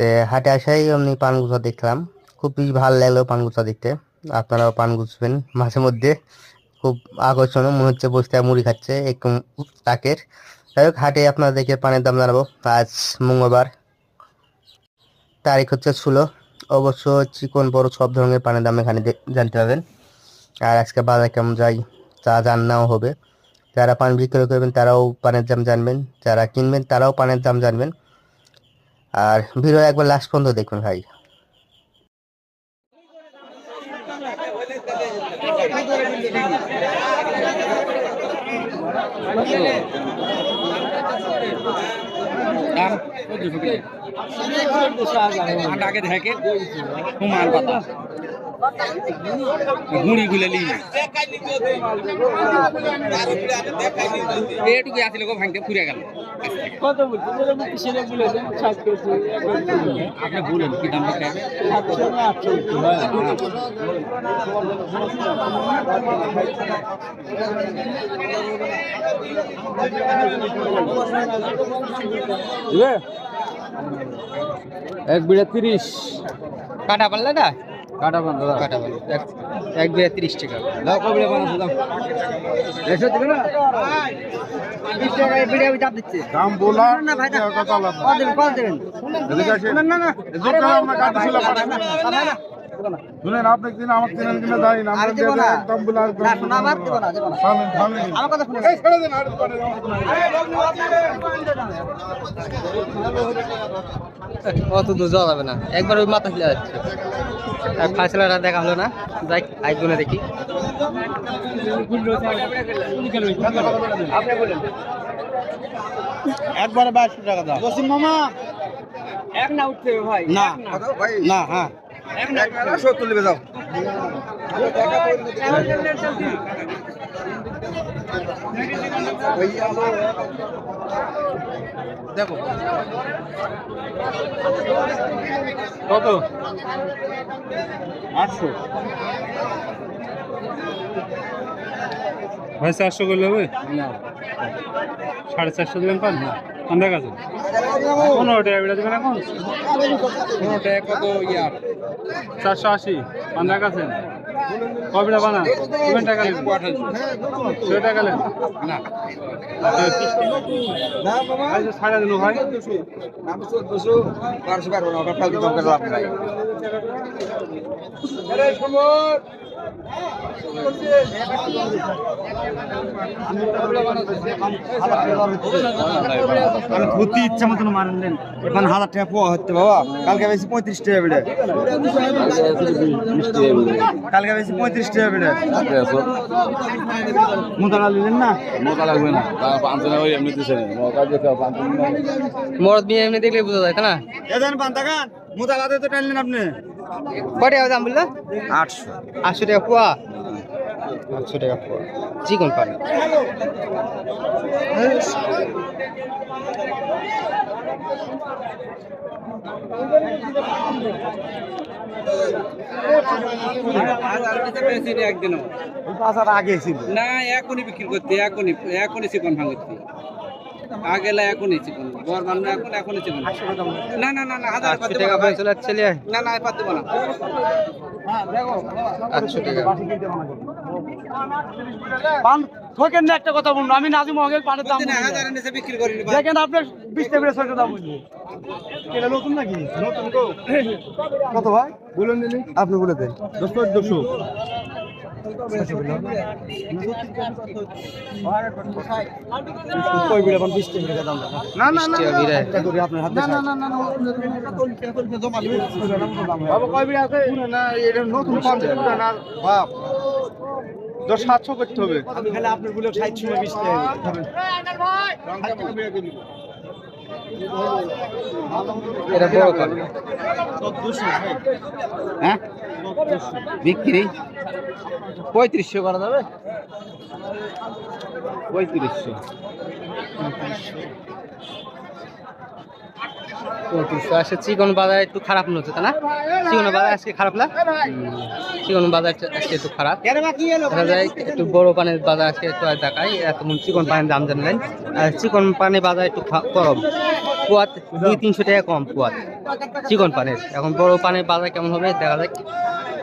তে হাটে আসাই আমি পান গুছা দেখলাম। খুব বেশি ভালো লাগল পান গুছা দেখতে। আপনারাও পান গুছবেন মাঝে মধ্যে। খুব আকর্ষণীয় মনে হচ্ছে বসতে মুড়ি খাচ্ছে একটু তাকের যাই হোক, হাটে আপনারা দেখে পানের দাম জানাব। আজ মঙ্গলবার। তারিখ হচ্ছে ষোলো। অবশ্য চিকন, বড় সব ধরনের পানের দাম এখানে জানতে পারবেন। আর আজকে বাজার কেমন যাই, তা জানাও হবে। যারা পান বিক্রয় করবেন, তারাও পানের দাম জানবেন। যারা কিনবেন, তারাও পানের দাম জানবেন। আর ভিডিও একবার লাস্ট পর্যন্ত দেখুন ভাই। আগে দেখে গুড়ি গুলে লি এটুকু আসলে গো ভাঙতে ফুরে গেল। কত বলছো যেটা বলছি সেটা বলে দেন? ষাট কেজি। আপনি বলেন কি দাম এক বিড়া তিরিশ। কাটা পারলে না? কাটা বান দাদা? কাটা পারলে এক বিয়ে তিরিশ টাকা। দাও কবিরা না? দাম বলা না ভাই কথা দেবেন কত দেবেন। না না। না। শুনেন আপনি কিনা আমার কিনেন কিনা জানি না। দেবো না। একদম বলে না, শোনা বাদ দেবো না, দেবো না। থামেন, থামেন। আমার কথা এই, ছেড়ে দেন, আর। অত দূর যাওয়া যাবে না। একবার ওই মাথা ফেলে যাচ্ছে। ফাইসলাটা দেখা হলো না। যাই আইগুলো দেখি। একবারে বাইশশো টাকা দাও। বসিম মামা। এক না উঠতে হবে ভাই না ভাই না হ্যাঁ। এক না। সত্তর নেবে যাও দেখো। কত? আটশো। ভাই, চারশো করলে হবে? সাড়ে চারশো দিলেন পান? আন্দা কাছে পনেরো টাকা বেড়ে দেবেন এখন? পনেরো টাকা কত? ইয়ার চারশো আশি। আন্দা কাছে কবিটা বানা দেবেন টাকা নেবেন ছয় টাকা নেন না সাড়ে দিন ভাই বারোশো পারব না ধুতি ইচ্ছা মতন মারেন এখন হাজার টাকা পোয়া হচ্ছে বাবা। কালকে বেশি পঁয়ত্রিশ টাকা বেড়ে। কালকে বেশি পঁয়ত্রিশ টাকা বেড়ে। মোতালা নিলেন না? মরদ বিয়ে এমনি দেখলে বোঝা যায় তাই না? এদেন পান্তাগান মোতালাতে তো টানলেন আপনি। কয় টাকা দাম বলল আটশো। আটশো টাকা পোয়া? আটশো টাকা পোয়া। চিকন পান একদিনও আগে ছিল। না এখনই বিক্রি করতে এখনই এখনই চিকন ভাঙতে। বর বান্ন এখন না না না না হাজার টাকা পান চলে যাচ্ছে না না পাত দেবো না। আটশো টাকা। পান ঠকেন না একটা কথা বলুন। আমি নাজিম হকে পানের দাম বিক্রি দেখেন আপনার বিশ টাকা ছয়টা দাম এটা নতুন নাকি? নতুন কত ভাই? বলুন আপনি বলে দেন। দশ। না না না সাতশো করতে হবে আপনারগুলো ষাট সময় বিশ এটা বড় হ্যাঁ বিক্রি? পঁয়ত্রিশশো করা যাবে? পঁয়ত্রিশশো। পঁয়ত্রিশশো। আসে চিকন বাজার একটু খারাপ মনে তাই না? চিকন বাজার আজকে খারাপ না? চিকন বাজার আজকে একটু খারাপ। দেখা যায়, একটু বড় পানের বাজার আজকে একটু আর দেখাই এত চিকন পানের দাম জানলেন। আর চিকন পানের বাজার একটু কম পোয়াত দুই তিনশো টাকা কম পোয়াত চিকন পানের। এখন বড় পানের বাজার কেমন হবে, দেখা যাক।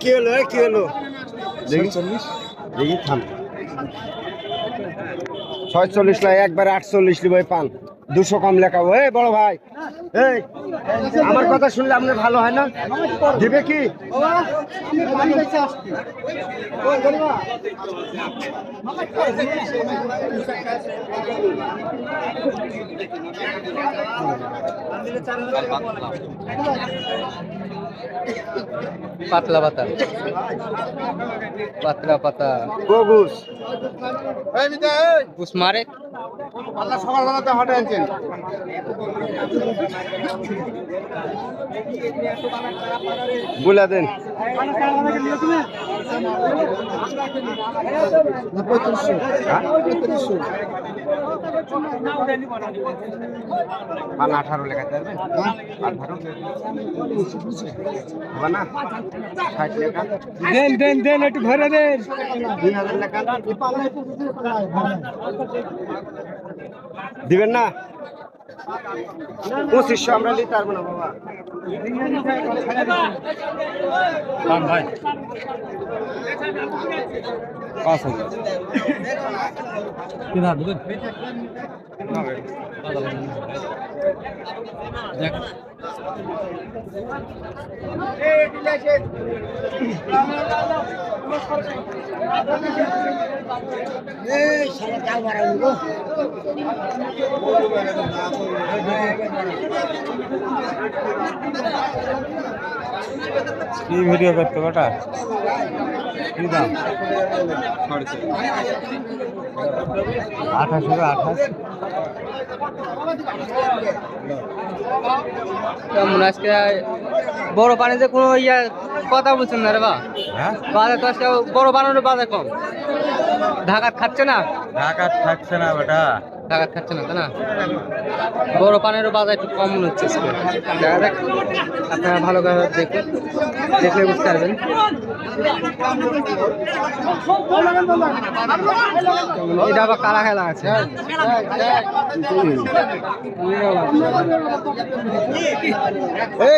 কি হলো কি হলো? দেখি, থাম। ছয়চল্লিশ লাই, একবারে আটচল্লিশ লিবাই পান। দুশো কম লেখাবো। এ, বড় ভাই। আমার কথা শুনলে আপনার ভালো হয় না? দিবে কি? পাতলা পাতা। পাতলা পাতা। গগুস ঘুষ মারে। আল্লাহ সকালবেলা তো হটে আনছেন। বলে দেন। পান আঠারো লেখা যাবে। আঠারো। হবে না? ষাট লেখা। দেন দেন দেন একটু ভরে দেন। দুই হাজার লেখা। দিবেন না? পঁচিশশো আমরা নিতে পারব না বাবা। ভাই। পাঁচ হাজার। তিন হাজার বুঝলেন? কি ভিডিও করতে বেটা? কি দাম আঠাশ হবে আঠাশ। কেমন আজকে? বড় পানিতে কোনো ইয়া কথা বলছেন না রে বা? হ্যাঁ? বাজার তো আজকে বড় বানানোর বাজার কম। ঢাকা খাচ্ছে না? ঢাকা থাকছে না বেটা। ঢাকাত খাচ্ছে না তাই না? বড় পানেরও বাজার একটু কম মনে হচ্ছে দেখা যাক আপনারা ভালো করে দেখুন দেখলে বুঝতে পারবেন। এটা আবার কারা খেলা আছে?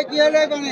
কি হলো এখানে?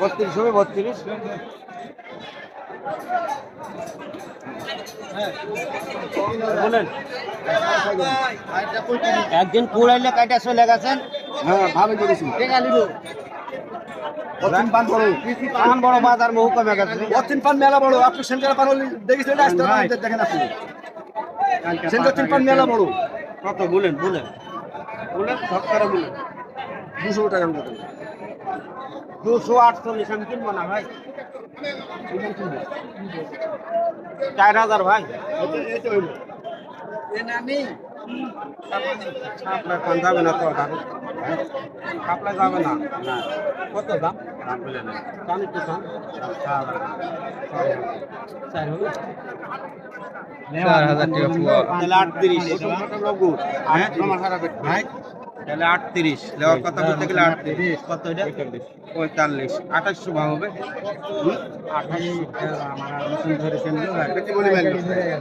বত্রিশ হবে বত্রিশ বলেন একদিন কুড়াইলে কাইটা চলে গেছেন? হ্যাঁ ভালো করেছি টেকা পান বড়। পান বড় বাজার বহু কমে গেছে। অতিন পান মেলা বড়। আপনি সেন্টার পান দেখেছেন আসতে দেখেন আপনি। সেন্টার পান মেলা বড়। কত বলেন বলেন। বলেন সব করে বলেন দুশো টাকার মতো দুশো আটচল্লিশ আমি কিনবো না ভাই। চার হাজার ভাই। আপনার কান যাবে না তো কাপড়া যাবে না? কত দাম? দাম একটু দাম। চার হাজার টাকা পুয়া। তাহলে আটত্রিশ। লঘু ভাই? তাহলে আটত্রিশ। লেওয়ার কথা বলতে গেলে আটত্রিশ। কত এটা? পঁয়তাল্লিশ। আঠাশশো ভাগ হবে।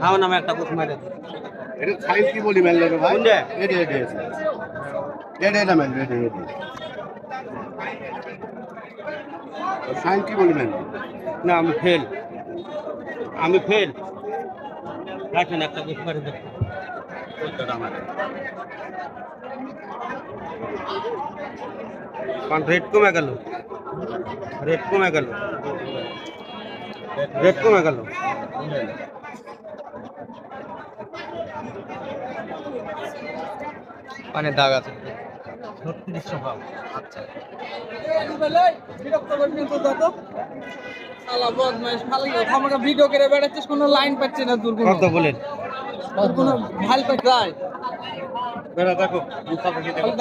আমার নামে একটা কোথ মারে এটা সাইজ কি বলি মেল ভাই? কোনটা? এটা এটা এটা এটা মেল এটা এটা সাইন কি বলবেন না আমি ফেল আমি ফেল রাখেন একটা কিছু করে রেট কমে গেল। রেট কমে গেল। রেট কমে গেল। মানে দাগ আছে। ভিডিও করে বেড়াচ্ছিস কোনো লাইন পাচ্ছি না দূর কত বলেন? কোনো ভালো পাচ্ছে যায় বেড়া দেখো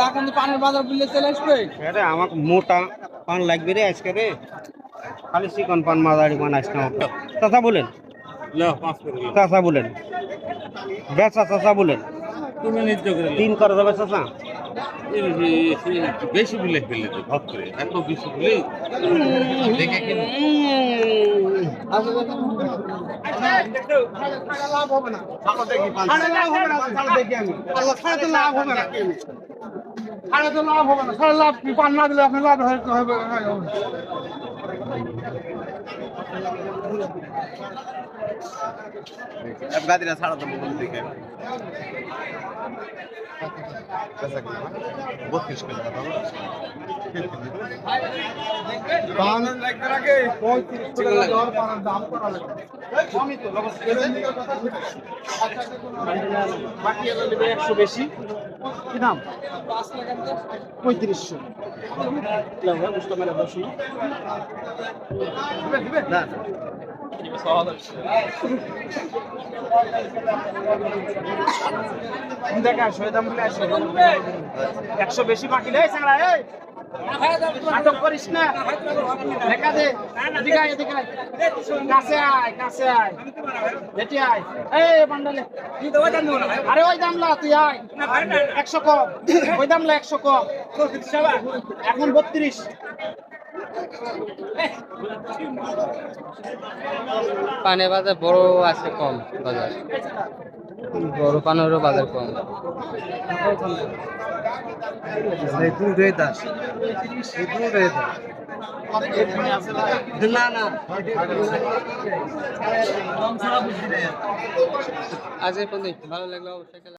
দেখেন পানের বাজার বুঝলে চলে আসবে আরে আমাকে মোটা পান লাগবে রে আজকে রে। খালি চিকন পান মাদারি পান আজকে আমাকে। চাচা বলেন। চাচা বলেন। বেচা চাচা বলেন। তুমি নিজ করে তিন করে দেবে চাচা। বেশি বিলে ফেললে তো ভাব করে। এত বেশি বিলে লাভ গাদিরা ছাড়া তো বলুন দেখে। বত্রিশ একশো বেশি কি দাম পঁয়ত্রিশশো বুঝতে না। দেখা শহীদ আমলে আসে একশো বেশি বাকি নেই সাংরা এই নাটক করিস না দেখা দে এদিকে আয় এদিকে আয় কাছে আয় কাছে আয় এটি আয় এই বান্ডালে আরে ওই দামলা তুই আয় একশো কম ওই দামলা একশো কম এখন বত্রিশ পানের বাজার বড় আছে কম বাজার। বড় পানেরও বাজার কম। আজ এই পর্যন্ত ভালো লাগল অবশ্যই